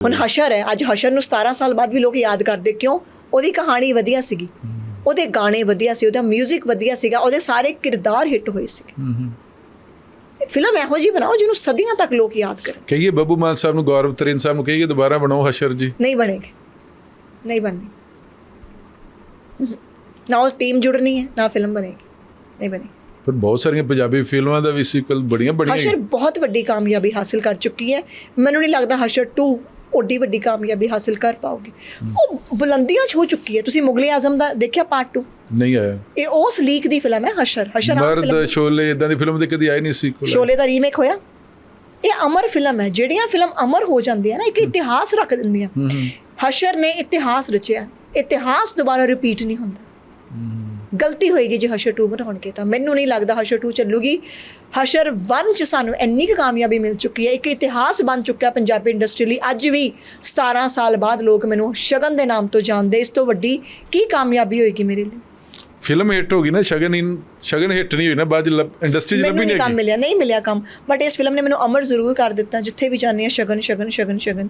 ਹੁਣ ਹਸ਼ਰ ਹੈ ਅੱਜ ਹਸ਼ਰ ਨੂੰ 17 ਸਾਲ ਬਾਅਦ ਵੀ ਲੋਕ ਯਾਦ ਕਰਦੇ ਕਿਉਂ? ਉਹਦੀ ਕਹਾਣੀ ਵਧੀਆ ਸੀਗੀ। ਉਹਦੇ ਗਾਣੇ ਵਧੀਆ ਸੀ ਉਹਦਾ 뮤직 ਵਧੀਆ ਸੀਗਾ ਉਹਦੇ ਸਾਰੇ ਕਿਰਦਾਰ ਹਿੱਟ ਹੋਏ ਹੂੰ ਫਿਲਮ ਇਹੋ ਜਿਹੀ ਬਣਾਓ ਜਿਹਨੂੰ ਸਦੀਆਂ ਤੱਕ ਲੋਕ ਯਾਦ ਕਰਨ। ਕਹੀਏ ਬੱਬੂ ਮਾਨ ਸਾਹਿਬ ਨੂੰ ਗੌਰਵ ਤਰੀਨ ਸਾਹਿਬ ਨੂੰ ਕਹੀਏ ਦੁਬਾਰਾ ਬਣਾਓ ਹਸ਼ਰ ਜੀ। ਨਹੀਂ ਬਣੇਗੀ। ਨਹੀਂ ਬਣਨੀ। ਨਾ ਉਹ ਟੀਮ ਜੁੜਨੀ ਹੈ ਨਾ ਫਿਲਮ ਬਣੇਗੀ। ਨਹੀਂ ਬਣੇਗੀ। ਪਰ ਬਹੁਤ ਸਾਰੀਆਂ ਪੰਜਾਬੀ ਫਿਲਮਾਂ ਦਾ ਵੀ ਸੀਕਵਲ ਬੜੀਆਂ ਹਸ਼ਰ ਬੜੀਆਂ ਬਹੁਤ ਵੱਡੀ ਕਾਮਯਾਬੀ ਹਾਸਿਲ ਕਰ ਚੁੱਕੀ ਹੈ। ਮੈਨੂੰ ਨਹੀਂ ਲੱਗਦਾ ਹਸ਼ਰ 2 ਓਡੀ ਵੱਡੀ ਕਾਮਯਾਬੀ ਹਾਸਿਲ ਕਰ ਪਾਉਗੀ ਉਹ ਬੁਲੰਦੀਆਂ ਛੂ ਚੁੱਕੀ ਹੈ। ਤੁਸੀਂ ਮੁਗਲੇ ਆਜ਼ਮ ਦਾ ਦੇਖਿਆ ਪਾਰਟ 2 ਨਹੀਂ ਆਇਆ। ਇਹ ਉਸ ਲੀਕ ਦੀ ਫਿਲਮ ਹੈ ਹਸ਼ਰ। ਹਸ਼ਰ ਮਰਦ ਸ਼ੋਲੇ ਇਦਾਂ ਦੀ ਫਿਲਮ ਤੇ ਕਦੀ ਆਈ ਨਹੀਂ ਸੀਕਵਲ ਸ਼ੋਲੇ ਦਾ ਰੀਮੇਕ ਹੋਇਆ। ਇਹ ਅਮਰ ਫਿਲਮ ਹੈ। ਜਿਹੜੀਆਂ ਫਿਲਮ ਅਮਰ ਹੋ ਜਾਂਦੀਆਂ ਨਾ ਇੱਕ ਇਤਿਹਾਸ ਰੱਖ ਦਿੰਦੀਆਂ। ਹਸ਼ਰ ਨੇ ਇਤਿਹਾਸ ਰਚਿਆ। ਇਤਿਹਾਸ ਦੁਬਾਰਾ ਰਿਪੀਟ ਨਹੀਂ ਹੁੰਦਾ। ਗਲਤੀ ਹੋਏਗੀ ਜੇ ਹਸ਼ਰ 2 ਬਣਾਉਣਗੇ ਤਾਂ ਮੈਨੂੰ ਨਹੀਂ ਲੱਗਦਾ ਹਸ਼ਰ 2 ਚੱਲੂਗੀ। ਹਸ਼ਰ 1 ਚ ਸਾਨੂੰ ਇੰਨੀ ਕੁ ਕਾਮਯਾਬੀ ਮਿਲ ਚੁੱਕੀ ਹੈ ਇੱਕ ਇਤਿਹਾਸ ਬਣ ਚੁੱਕਾ ਪੰਜਾਬੀ ਇੰਡਸਟਰੀ ਲਈ। ਅੱਜ ਵੀ 17 ਸਾਲ ਬਾਅਦ ਲੋਕ ਮੈਨੂੰ ਸ਼ਗਨ ਦੇ ਨਾਮ ਤੋਂ ਜਾਣਦੇ ਇਸ ਤੋਂ ਵੱਡੀ ਕੀ ਕਾਮਯਾਬੀ ਹੋਏਗੀ ਮੇਰੇ ਲਈ? ਫਿਲਮ ਹਿੱਟ ਹੋ ਗਈ ਨਾ ਸ਼ਗਨ ਇਨ ਸ਼ਗਨ ਹਿੱਟ ਨਹੀਂ ਹੋਈ ਨਾ ਬਾਅਦ ਇੰਡਸਟਰੀ ਲੱਭੀ ਨਹੀਂ ਕੰਮ ਮਿਲਿਆ ਨਹੀਂ ਮਿਲਿਆ ਕੰਮ ਬਟ ਇਸ ਫਿਲਮ ਨੇ ਮੈਨੂੰ ਅਮਰ ਜ਼ਰੂਰ ਕਰ ਦਿੱਤਾ ਜਿੱਥੇ ਵੀ ਜਾਂਦੀ ਹਾਂ ਸ਼ਗਨ ਸ਼ਗਨ ਸ਼ਗਨ ਸ਼ਗਨ।